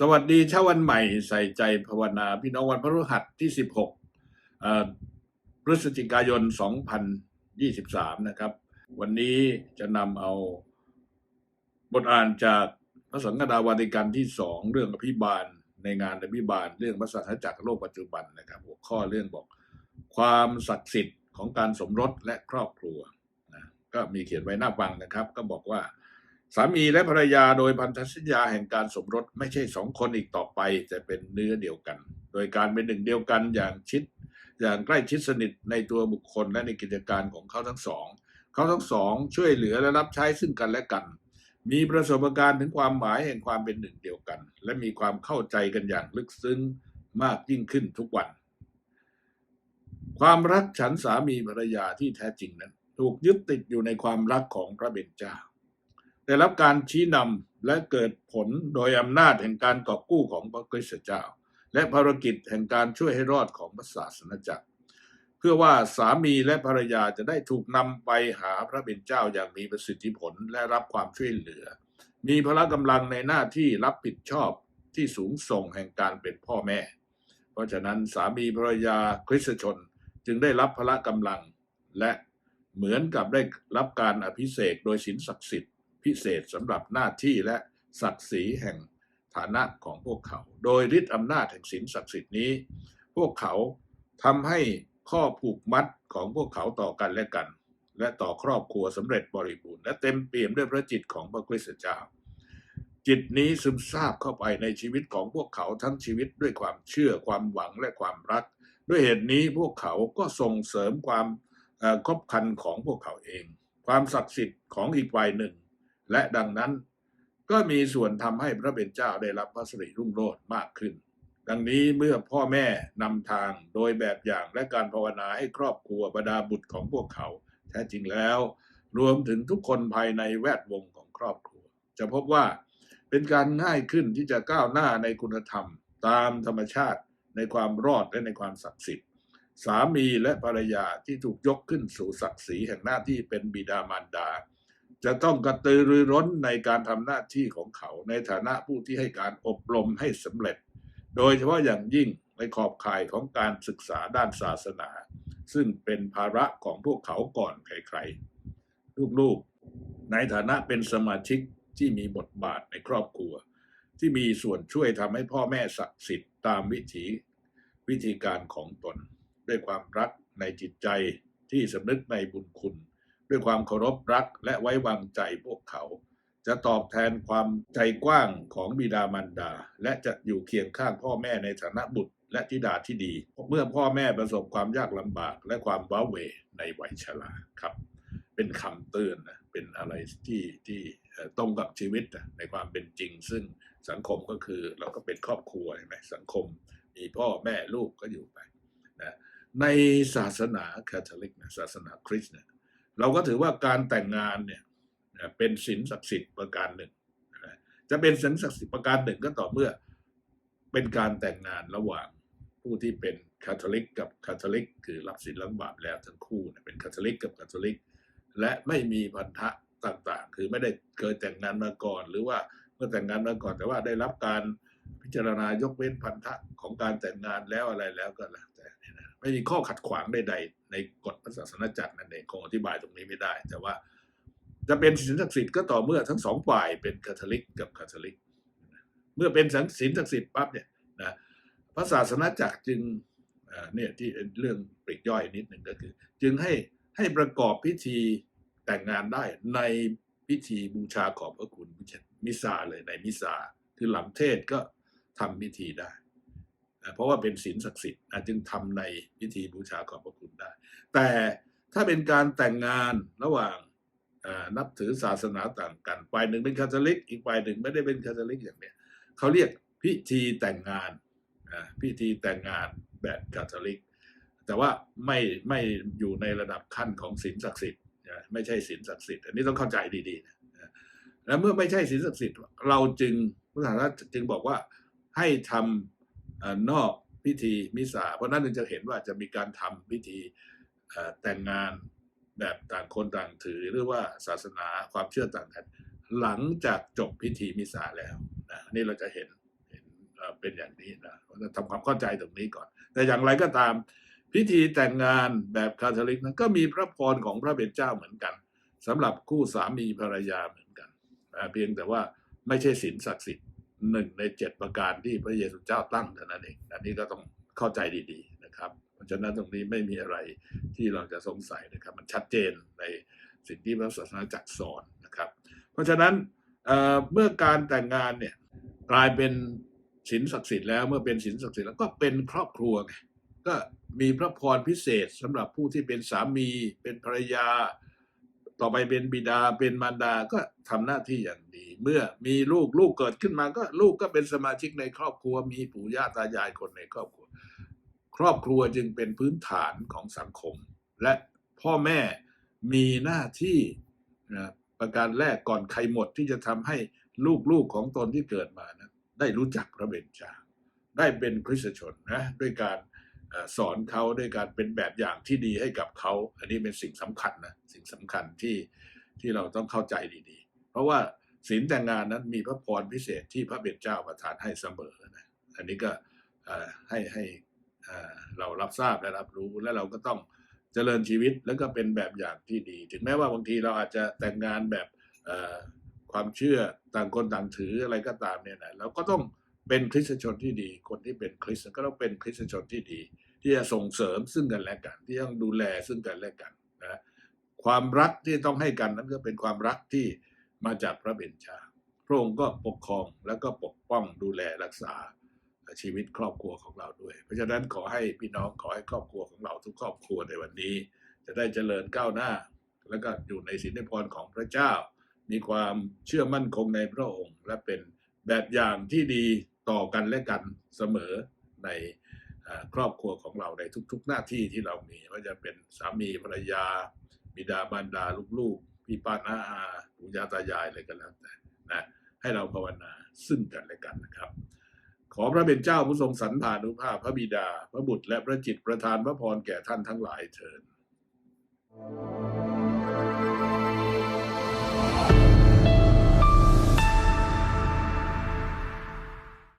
สวัสดีเช้าวันใหม่ใส่ใจภาวนา พี่น้องวันพฤหัสที่ 16เอ่อพฤศจิกายน 2023 นะครับ วันนี้จะนำเอาบทอ่านจากพระสังฆดาวาติกันที่สองเรื่องอภิบาลในงานอภิบาล เรื่องพระสัทธจักรโลกปัจจุบันนะครับ หัวข้อเรื่องบอกความศักดิ์สิทธิ์ของการสมรสและครอบครัวนะก็มีเขียนไว้หน้าฟังนะครับ ก็บอกว่า สามีและภรรยาโดยพันธสัญญาแห่งการสมรสไม่ใช่สองคนอีกต่อไป แต่เป็นเนื้อเดียวกัน โดยการเป็นหนึ่งเดียวกันอย่างชิด อย่างใกล้ชิดสนิทในตัวบุคคลและในกิจการของเขาทั้งสองเขาทั้งสองช่วยเหลือและรับใช้ซึ่งกันและกัน มีประสบการณ์ถึงความหมายแห่งความเป็นหนึ่งเดียวกัน และมีความเข้าใจกันอย่างลึกซึ้งมากยิ่งขึ้นทุกวัน ความรักฉันสามีภรรยาที่แท้จริงนั้น ถูกยึดติดอยู่ในความรักของพระเบญจา ได้รับการชี้นำและเกิดผลโดยอำนาจแห่งการกอบกู้ของพระคริสตเจ้า และภารกิจแห่งการช่วยให้รอดของพระศาสนจักร เพื่อว่าสามีและภรรยาจะได้ถูกนำไปหาพระเป็นเจ้าอย่างมีประสิทธิผลและรับความช่วยเหลือ มีพละกำลังในหน้าที่รับผิดชอบที่สูงส่งแห่งการเป็นพ่อแม่ เพราะฉะนั้นสามีภรรยาคริสตชนจึงได้รับพละกำลังและเหมือนกับได้รับการอภิเษกโดยศีลศักดิ์สิทธิ์ พิเศษสำหรับหน้าที่และศักดิ์ศรีแห่งฐานะของพวกเขา โดยฤทธิอำนาจแห่งศีลศักดิ์สิทธิ์นี้ พวกเขาทำให้ข้อผูกมัดของพวกเขาต่อกันและกัน และต่อครอบครัวสำเร็จบริบูรณ์และเต็มเปี่ยมด้วยพระจิตของพระคริสตเจ้า จิตนี้ซึมซาบเข้าไปในชีวิตของพวกเขาทั้งชีวิตด้วยความเชื่อความหวังและความรัก ด้วยเหตุนี้พวกเขาก็ส่งเสริมความเอ่อคบคันของพวกเขาเอง ความศักดิ์สิทธิ์ของอีกฝ่ายหนึ่ง และดังนั้นก็มีส่วนทำให้พระเป็นเจ้าได้รับพระสิริรุ่งโรจน์มากขึ้น ดังนี้เมื่อพ่อแม่นำทางโดยแบบอย่างและการภาวนาให้ครอบครัวบรรดาบุตรของพวกเขา แท้จริงแล้ว รวมถึงทุกคนภายในแวดวงของครอบครัว จะพบว่าเป็นการง่ายขึ้นที่จะก้าวหน้าในคุณธรรม ตามธรรมชาติในความรอดและในความศักดิ์สิทธิ์ สามีและภรรยาที่ถูกยกขึ้นสู่ศักดิ์ศรีแห่งหน้าที่เป็นบิดามารดา จะต้องกระตือรือร้นในการทำหน้าที่ของเขาในฐานะผู้ที่ให้การอบรมให้สำเร็จ โดยเฉพาะอย่างยิ่งในขอบข่ายของการศึกษาด้านศาสนา ซึ่งเป็นภาระของพวกเขาก่อนใครๆ ลูกๆ ในฐานะเป็นสมาชิกที่มีบทบาทในครอบครัว ที่มีส่วนช่วยทำให้พ่อแม่ศักดิ์สิทธิ์ตามวิถีวิธีการของตน ด้วยความรักในจิตใจที่สำนึกในบุญคุณ ด้วยความเคารพรักและไว้วางใจพวกเขา จะตอบแทนความใจกว้างของบิดามารดา และจะอยู่เคียงข้างพ่อแม่ในฐานะบุตรและธิดาที่ดี เมื่อพ่อแม่ประสบความยากลำบากและความว้าเหวในวัยชราครับ เป็นคำเตือนนะเป็นอะไรที่ที่ตรงกับชีวิตในความเป็นจริง ซึ่งสังคมก็คือเราก็เป็นครอบครัวใช่ไหมสังคมมีพ่อแม่ลูกก็อยู่ไปนะในศาสนาคาทอลิกนะศาสนาคริสต์เนี่ย เราก็ถือว่าการแต่งงานเนี่ยเป็นศีลศักดิ์สิทธิ์ประการหนึ่ง จะเป็นศีลศักดิ์สิทธิ์ประการหนึ่งก็ต่อเมื่อเป็นการแต่งงานระหว่างผู้ที่เป็นคาทอลิกกับคาทอลิก คือรับศีลรับบาปแล้วทั้งคู่เป็นคาทอลิกกับคาทอลิก และไม่มีพันธะต่างๆ คือไม่ได้เคยแต่งงานมาก่อน หรือว่าเมื่อแต่งงานมาก่อนแต่ว่าได้รับการพิจารณายกเว้นพันธะของการแต่งงานแล้วอะไรแล้วก็ ไม่มีข้อขัดขวางใดๆ ในกฎพระศาสนาจักรนั่นเองคงอธิบายตรงนี้ไม่ได้ แต่ว่าจะเป็นศีลศักดิ์สิทธิ์ก็ต่อเมื่อทั้งสองฝ่ายเป็นคาทอลิกกับคาทอลิก เมื่อเป็นศีลศักดิ์สิทธิ์ปั๊บเนี่ยนะพระศาสนาจักรจึงเนี่ยที่เรื่องปลีกย่อยนิดหนึ่งก็คือ จึงให้ให้ประกอบพิธีแต่งงานได้ในพิธีบูชาขอบพระคุณมิสซาเลยในมิสซาคือหลังเทศก็ทำพิธีได้ เพราะว่าเป็นศีลศักดิ์สิทธิ์จึงทำในพิธีบูชาขอบพระคุณได้ แต่ถ้าเป็นการแต่งงานระหว่างนับถือศาสนาต่างกันฝ่ายหนึ่งเป็นคาทอลิก อีกฝ่ายหนึ่งไม่ได้เป็นคาทอลิกอย่างเนี้ยเขาเรียกพิธีแต่งงานพิธีแต่งงานแบบคาทอลิก แต่ว่าไม่ไม่อยู่ในระดับขั้นของศีลศักดิ์สิทธิ์ไม่ใช่ศีลศักดิ์สิทธิ์อันนี้ต้องเข้าใจดีๆนะแล้วเมื่อไม่ใช่ศีลศักดิ์สิทธิ์เราจึงพระศาสนาจึงบอกว่าให้ทำเอ่อ นอกพิธีมิสาเพราะนั้นจึงจะเห็นว่าจะมีการทำพิธีแต่งงานแบบต่างคนต่างถือหรือว่าศาสนาความเชื่อต่างกัน หลังจากจบพิธีมิสาแล้วนะนี่เราจะเห็นเห็นเป็นอย่างนี้นะเราจะทำความเข้าใจตรงนี้ก่อน แต่อย่างไรก็ตาม พิธีแต่งงานแบบคาทอลิกนั้นก็มีพระพรของพระเป็นเจ้าเหมือนกันสำหรับคู่สามีภรรยาเหมือนกันเพียงแต่ว่าไม่ใช่ศีลศักดิ์สิทธิ หนึ่งในเจ็ดประการที่พระเยซูเจ้าตั้งเท่านั้นเองอันนี้ก็ต้องเข้าใจดีๆนะครับ เพราะฉะนั้นตรงนี้ไม่มีอะไรที่เราจะสงสัยนะครับ มันชัดเจนในสิ่งที่พระศาสนาจักสอนนะครับ เพราะฉะนั้นเเมื่อการแต่งงานเนี่ยกลายเป็นศีลศักดิ์สิทธิ์แล้วเมื่อเป็นศีลศักดิ์สิทธิ์แล้วก็เป็นครอบครัวไงก็มีพระพรพิเศษสำหรับผู้ที่เป็นสามีเป็นภรรยา ต่อไปเป็นบิดาเป็นมารดาก็ทำหน้าที่อย่างดี เมื่อมีลูกลูกเกิดขึ้นมาก็ลูกก็เป็นสมาชิกในครอบครัว มีปู่ย่าตายายคนในครอบครัว ครอบครัวจึงเป็นพื้นฐานของสังคม และพ่อแม่มีหน้าที่นะประการแรกก่อนใครหมดที่จะทำให้ลูกๆของตนที่เกิดมานะได้รู้จักพระเบญจาได้เป็นคริสตชนนะด้วยการ สอนเขาด้วยการเป็นแบบอย่างที่ดีให้กับเขา อันนี้เป็นสิ่งสำคัญนะสิ่งสำคัญที่ที่เราต้องเข้าใจดีๆ เพราะว่าศีลแต่งงานนั้นมีพระพรพิเศษที่พระเบญเจ้าประทานให้เสมอนะอันนี้ก็ให้ให้เรารับทราบและรับรู้และเราก็ต้องเจริญชีวิตแล้วก็เป็นแบบอย่างที่ดี ถึงแม้ว่าบางทีเราอาจจะแต่งงานแบบความเชื่อต่างคนต่างถืออะไรก็ตามเนี่ยนะเราก็ต้อง เป็นคริสตชนที่ดี คนที่เป็นคริสต์ก็ต้องเป็นคริสตชนที่ดี ที่จะส่งเสริมซึ่งกันและกัน ที่ต้องดูแลซึ่งกันและกันนะความรักที่ต้องให้กันนั้นก็เป็นความรักที่มาจากพระเบญจาพระองค์ก็ปกครองแล้วก็ปกป้องดูแลรักษาชีวิตครอบครัวของเราด้วย เพราะฉะนั้นขอให้พี่น้องขอให้ครอบครัวของเราทุกครอบครัวในวันนี้ จะได้เจริญก้าวหน้า แล้วก็อยู่ในสินในพรของพระเจ้า มีความเชื่อมั่นคงในพระองค์ และเป็นแบบอย่างที่ดี ต่อกันและกันเสมอในอครอบครัวของเราในทุก ๆ หน้าที่ที่เรามีว่าจะเป็นสามีภรรยา บิดาบรรดาลูกๆพี่ป้าน้าอาปู่ย่าตายายอะไรก็แล้วแต่นะให้เราภาวนาซึ่งกันและกันนะครับ ขอพระเป็นเจ้าผู้ทรงสรรพานุภาพพระบิดา พระบุตรและพระจิตประทานพระพรแก่ท่านทั้งหลายเถิด